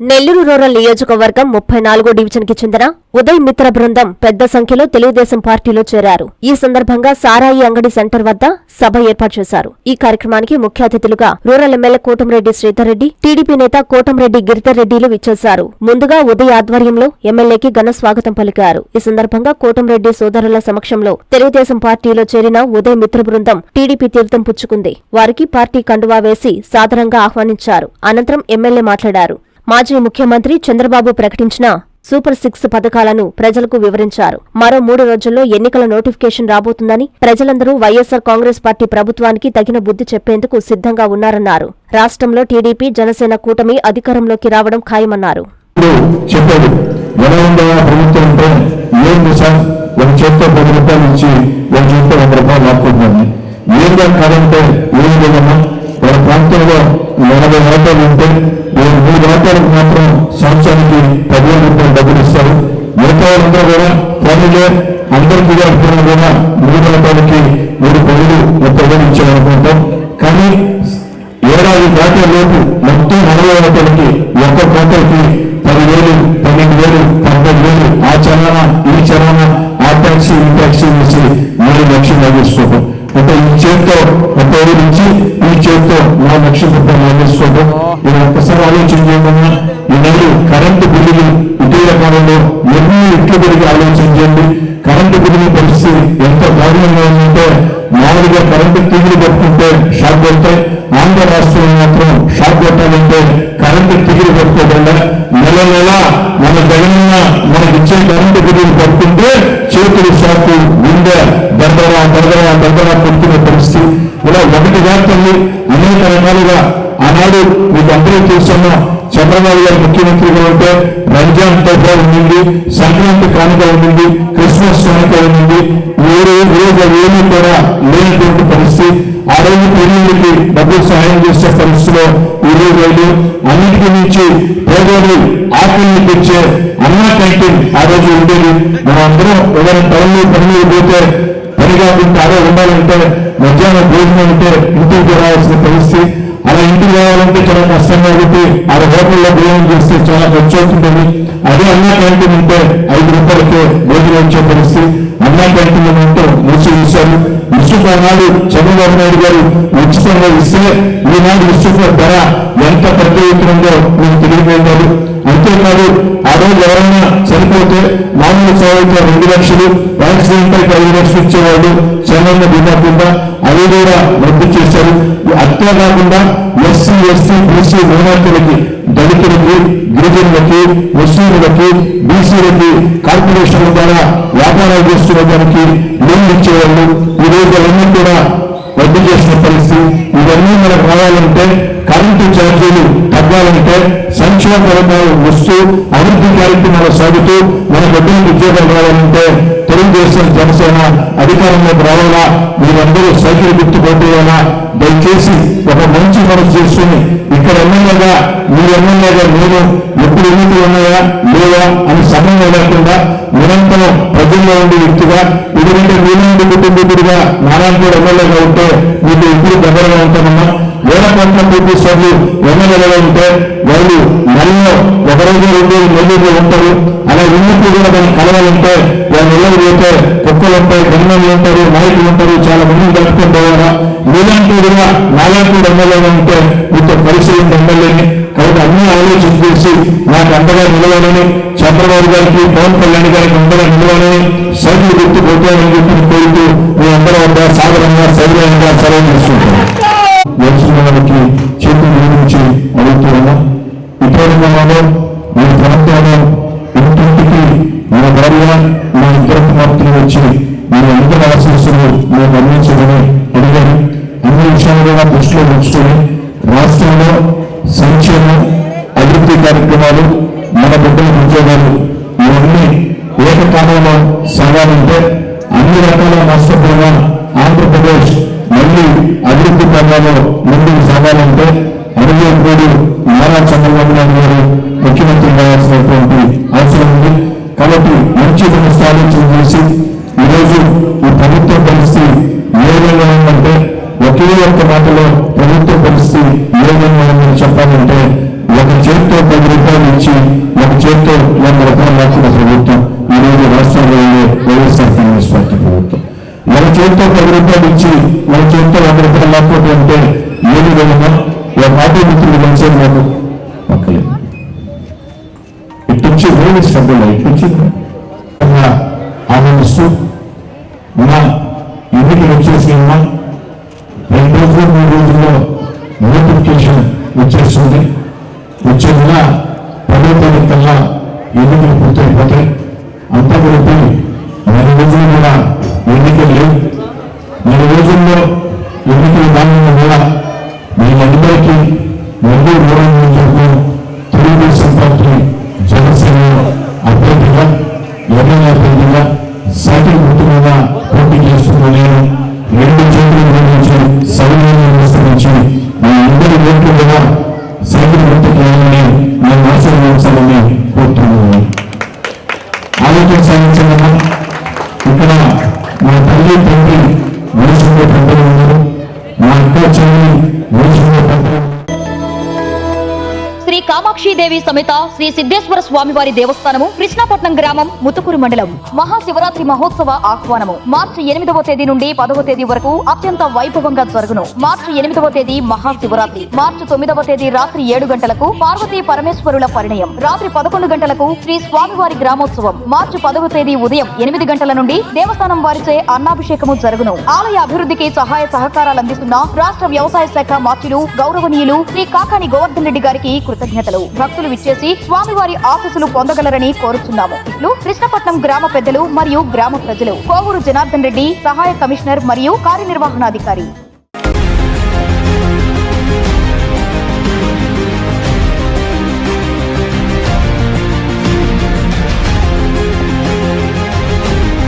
Nellore rural నియోజకవర్గం ముప్పై నాలుగో డివిజన్కి చెందిన ఉదయ్ మిత్ర బృందం పెద్ద సంఖ్యలో తెలుగుదేశం పార్టీలో చేరారు. ఈ సందర్భంగా సారాయి అంగడి సెంటర్ వద్ద సభ ఏర్పాటు చేశారు. ఈ కార్యక్రమానికి ముఖ్య అతిథులుగా rural MLA Kotamreddy Sridharreddy TDP నేత కోటంరెడ్డి గిరిధర్ రెడ్డిలు విచ్చేశారు. ముందుగా ఉదయ్ ఆధ్వర్యంలో ఎమ్మెల్యేకి ఘన స్వాగతం పలికారు. ఈ సందర్భంగా కోటంరెడ్డి సోదరుల సమక్షంలో తెలుగుదేశం పార్టీలో చేరిన ఉదయ్ మిత్ర బృందం టీడీపీ తీర్థం పుచ్చుకుంది. వారికి పార్టీ కండువా వేసి సాదరంగా ఆహ్వానించారు. అనంతరం ఎమ్మెల్యే మాట్లాడారు. మాజీ ముఖ్యమంత్రి చంద్రబాబు ప్రకటించిన సూపర్ సిక్స్ పథకాలను ప్రజలకు వివరించారు. మరో మూడు రోజుల్లో ఎన్నికల నోటిఫికేషన్ రాబోతుందని ప్రజలందరూ వైఎస్సార్ కాంగ్రెస్ పార్టీ ప్రభుత్వానికి తగిన బుద్ధి చెప్పేందుకు సిద్ధంగా ఉన్నారన్నారు. రాష్ట్రంలో టీడీపీ జనసేన కూటమి అధికారంలోకి రావడం ఖాయమన్నారు. ఏం ప్రాంతంలో ఎనభై ఆటోలు ఉంటే నేను మూడు ఆటోలకు మాత్రం సంవత్సరానికి పదివేల రూపాయలు డబ్బులు ఇస్తారు. మిగతా వాళ్ళందరూ కూడా పనులే అందరికీ అర్థం కూడా మూడు ఆటోలకి మూడు పనులు ముప్పై ఇచ్చామనుకుంటాం కానీ ఏడాది దాటే లోపు మొత్తం నలభై ఒకటికి ఒక్క కోటలకి పదివేలు పన్నెండు వేలు పంతొమ్మిది వేలు ఆ చలానా ఈ చలానా ఆ ట్యాక్సీ ఈ ట్యాక్సీ వేసి మూడు లక్షలు లాగేసుకోవడం అంటే ఈ చేతితో చేత్తో లక్షల రూపాయలు మీరు ఒక్కసారి ఆలోచన చేయమన్నా కరెంటు బిల్లులు ఇటీవల కాలంలో ఎన్ని పెరిగి ఆలోచన చేయండి కరెంటు బిల్లుల పరిస్థితి ఎంత దారుణంగా ఉందంటే మామూలుగా కరెంటు తీగులు పెట్టుకుంటే షాక్ కొడతాయి ఆంధ్ర రాష్ట్రంలో మాత్రం షాక్ కొట్టాలంటే కరెంటు తీగులు పెట్టుకోకుండా నెల నెల మన జగనన్న మనకి ఇచ్చే కరెంటు బిల్లులు పట్టుకుంటే చేతులు షాకు గుండె దర్దరా దర్దరా దర్దరా కొట్టుకునే పరిస్థితి. ఇలా ఒకటి కాకుండా అనేక రకాలుగా ఆనాడు మీకు అందరూ చూస్తున్న చంద్రబాబు గారు ముఖ్యమంత్రిగా ఉంటే రంజాన్ తోఫా ఉండింది సంక్రాంతి కానుక ఉండింది క్రిస్మస్ కానుక ఉండింది. వేరే రోజు ఏమీ కూడా లేనటువంటి పరిస్థితి. ఆ రోజు పెళ్ళిళ్ళకి డబ్బులు సహాయం చేసే పరిస్థితిలో ఈ రోజు లేదు అన్నిటికీ మించి పేదోడు ఆకలిని తెచ్చే అన్న క్యాంటీన్ ఆ రోజు ఉండేది. మనం అందరం ఎవరైనా పనులు పనులు పోతే పని కాకుండా అదే ఉండాలంటే మధ్యాహ్నం భోజనం ఉంటే ఇంటికి రావాల్సిన పరిస్థితి అలా ఇంటికి రావాలంటే చాలా కష్టం కాబట్టి అలా హోటల్లో భోజనం చేస్తే చాలా ఖర్చు అవుతుంటుంది అదే అన్నా క్యాంటీన్ ఉంటే ఐదు రూపాయలకే భోజనం వచ్చే పరిస్థితి. అన్నా క్యాంటీన్ ఉంటే మూసి చూశారు ఇసుక ఆనాడు చంద్రబాబు నాయుడు గారు ఉచితంగా ఇస్తే ఈనాడు ఇసుక ధర ఎంత పెద్ద ఎత్తునందో మీకు తెలియజేయాలి అంతేకాదు ఆ రోజు ఎవరైనా చనిపోతే మామూలు సేవలతో రెండు లక్షలు యాక్సిడెంట్ అయితే ఐదు లక్షలు ఇచ్చేవాడు చంద్రన్న బీమా కింద అవి కూడా రద్దు చేశారు. అంతే కాకుండా ఎస్సీ ఎస్టీ బీసీ మైనార్టీలకి దళితులకి గిరిజనులకి ముస్లింలకి బీసీలకి కార్పొరేషన్ల ద్వారా వ్యాపారాలు చేస్తున్న దానికి లోన్లు ఇచ్చేవాళ్ళు. ఈ రోజు అవన్నీ కూడా వడ్డీ చేసిన పరిస్థితి. ఇవన్నీ మనకు రావాలంటే కరెంటు ఛార్జీలు తగ్గాలంటే సంక్షేమ పథకాలు వస్తూ అభివృద్ధి కార్యక్రమాలు సాగుతూ మన బిడ్డలకు ఉద్యోగాలు రావాలంటే తెలుగుదేశం జనసేన అధికారంలోకి రావాలా? మీరందరూ సైకిల్ గుర్తుకోవాలా దయచేసి ఒక మంచి మనసు చేసుకుని ఇక్కడ ఎమ్మెల్యేగా మీ ఎమ్మెల్యేగా నేను ఎప్పుడు ఎన్నికలు ఉన్నాయా? లేవా? అని సమయం లేకుండా నిరంతరం ప్రజల్లో ఉండే వ్యక్తిగా ఎందుకంటే మీలాంటి కుటుంబీకుడిగా నారాయణ ఎమ్మెల్యేగా ఉంటే మీకు ఎప్పుడు దగ్గరగా ఉంటానమ్మా వేల కోట్ల కోటి సార్లు ఉంటే వాళ్ళు నెలలో ఒక రోజు రెండు రోజులు నెల్లూరులో ఉంటారు. అలా ఉన్నప్పుడు కూడా మనం కలవాలంటే వాళ్ళు ఇళ్ళకి పోతే కుక్కలు ఉంటాయి గణనలు ఉంటారు నాయకులు ఉంటారు చాలా మంది కలుపుకొని పోవాలా? మీలాంటి కూడా నాలాంటి ఎమ్మెల్యేగా ఉంటే మీతో కలిసి ఎమ్మెల్యేని కాబట్టి అన్ని ఆలోచన చేసి నాకు అండగా నిలవాలని చంద్రబాబు గారికి పవన్ కళ్యాణ్ గారికి అందరూ నిలవాలని సైకిల్ గుర్తు కొట్టాలని చెప్పి కోరుతూ మీ అందరూ వద్ద సాగరంగా సౌకర్యంగా సెలవు తీసుకుంటాను వచ్చిన వారికి చేతులు ఇటువంటి క్రమంలో ప్రాంతంలో ఇంటింటికి మన భార్య మా ఇద్దరు కుమార్తెలు వచ్చి మీ అందరి ఆశీస్సులు మేము అందించమని అడిగారు. అన్ని విషయాలు కూడా దృష్టిలో ఉంచుకొని రాష్ట్రంలో సంక్షేమం అభివృద్ధి కార్యక్రమాలు మన బిడ్డల ఉద్యోగాలు ఇవన్నీ ఏకకాలంలో సాగాలంటే అన్ని రకాల నష్టపోయిన ఆంధ్రప్రదేశ్ అభివృద్ధి పనులలో ముందుకు సాగాలంటే అనుభవకుడు నారా చంద్రబాబు నాయుడు గారు ముఖ్యమంత్రి కావాల్సినటువంటి అవసరం ఉంది. కాబట్టి మంచి మనసు ఆలోచన చేసి ఈరోజు ఈ ప్రభుత్వ పరిస్థితి ఏ విధంగా ఉందంటే ఒకే ఒక్క మాటలో ప్రభుత్వ పరిస్థితి ఏ విధంగా ఉందని చెప్పాలంటే ఒక చేతితో పది రూపాయలు ఇచ్చి ఒక చేతితో వంద రూపాయలు లాక్కున్న ప్రభుత్వం ఈరోజు రాష్ట్రంలో ఉండే వైఎస్ఆర్ చేతితో పది రూపాయలు ఇచ్చి మన చేతితో వంద రూపాయలు లేకపోతే అంటే ఏది విధంగా ఒక పార్టీ మిత్రులు కలిసేది మాకు పక్కలేదు ఇట్టించి వేడి స్ట్రగుల్ ఇట్టించి ఆనందిస్తూ మన ఎన్నికలు వచ్చేసి ఉన్నా రెండు రోజులు మూడు రోజుల్లో నోటిఫికేషన్ వచ్చేస్తుంది. వచ్చే నెల పదో తారీఖు కల్లా ఎన్నికలు పూర్తయిపోతాయి. అంతా కలిపి రోజుల్లో ఎన్నికలు దాని వల్ల మీరందరికీ రెండు మూడు నియోజకవర్గం తెలుగుదేశం పార్టీ జనసేన అభ్యర్థిగా ఎమ్మెల్యే అభ్యర్థిగా సైకిల్ గుర్తు మీద పోటీ చేస్తున్న నేను రెండు చేతులు నిర్వహించి సౌలభ్యాన్ని విస్తరించి మీ అందరి ఓట్లు కూడా సైకిల్ గుర్తుకు వేయాలని నేను ఆశీర్వదించాలని కోరుతున్నాను. ఆలోచన సాగించాలన్నా ఇక్కడ మా తల్లి తండ్రి వయసులో పెద్దలు శ్రీ కామాక్షిదేవి సమేత శ్రీ సిద్ధేశ్వర స్వామివారి దేవస్థానము కృష్ణాపట్నం గ్రామం ముతుకూరు మండలం. మహాశివరాత్రి మహోత్సవ ఆహ్వానము. మార్చి ఎనిమిదవ తేదీ నుండి పదవ తేదీ వరకు అత్యంత వైభవంగా జరుగును. మార్చి ఎనిమిదవ తేదీ మహాశివరాత్రి. మార్చి తొమ్మిదవ తేదీ రాత్రి ఏడు గంటలకు పార్వతీ పరమేశ్వరుల పరిణయం. రాత్రి పదకొండు గంటలకు శ్రీ స్వామివారి గ్రామోత్సవం. మార్చి పదవ తేదీ ఉదయం ఎనిమిది గంటల నుండి దేవస్థానం వారిచే అన్నాభిషేకము జరుగును. ఆలయ అభివృద్ధికి సహాయ సహకారాలు అందిస్తున్న రాష్ట్ర వ్యవసాయ శాఖ మార్చులు గౌరవనీయులు శ్రీ కాకాని గోవర్ధన్ రెడ్డి గారికి కృతజ్ఞతలు. భక్తులు విచ్చేసి స్వామివారి ఆశీస్సులు పొందగలరని కోరుతున్నాము ఇట్లు కృష్ణపట్నం గ్రామ పెద్దలు మరియు గ్రామ ప్రజలు కోవూరు జనార్దన్ రెడ్డి సహాయ కమిషనర్ మరియు కార్యనిర్వహణాధికారి.